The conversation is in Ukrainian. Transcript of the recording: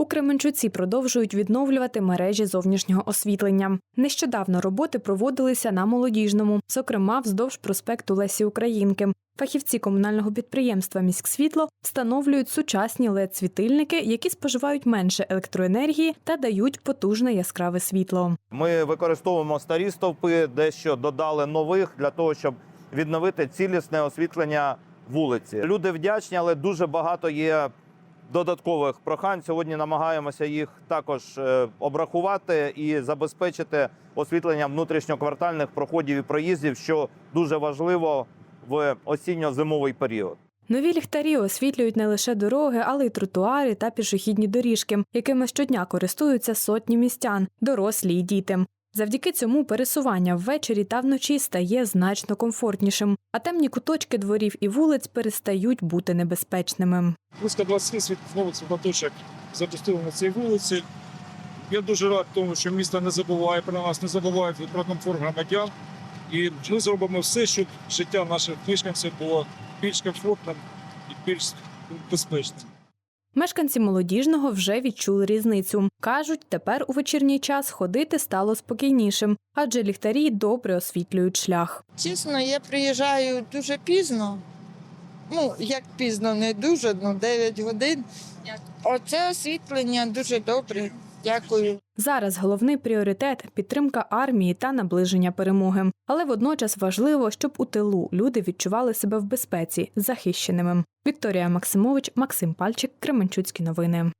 У Кременчуці продовжують відновлювати мережі зовнішнього освітлення. Нещодавно роботи проводилися на молодіжному, зокрема вздовж проспекту Лесі Українки. Фахівці комунального підприємства Міськсвітло встановлюють сучасні led світильники які споживають менше електроенергії та дають потужне яскраве світло. Ми використовуємо старі стовпи, дещо додали нових для того, щоб відновити цілісне освітлення вулиці. Люди вдячні, але дуже багато є додаткових прохань. Сьогодні намагаємося їх також е, обрахувати і забезпечити освітлення внутрішньоквартальних проходів і проїздів, що дуже важливо в осінньо-зимовий період. Нові ліхтарі освітлюють не лише дороги, але й тротуари та пішохідні доріжки, якими щодня користуються сотні містян, дорослі й діти. Завдяки цьому пересування ввечері та вночі стає значно комфортнішим, а темні куточки дворів і вулиць перестають бути небезпечними. близько 20 світлових світлоточок запустили на цій вулиці. Я дуже рад тому, що місто не забуває про нас, не забуває про комфорт громадян. І ми зробимо все, щоб життя наших мешканців було більш комфортним і більш безпечним. Мешканці молодіжного вже відчули різницю. кажуть, тепер у вечірній час ходити стало спокійнішим, адже ліхтарі добре освітлюють шлях. Чесно, я приїжджаю дуже пізно. Ну, як пізно, не дуже, ну 9 годин. Оце освітлення дуже добре. Дякую. Зараз головний пріоритет підтримка армії та наближення перемоги. Але водночас важливо, щоб у тилу люди відчували себе в безпеці, захищеними. Вікторія Максимович, Максим Пальчик, Кременчуцькі новини.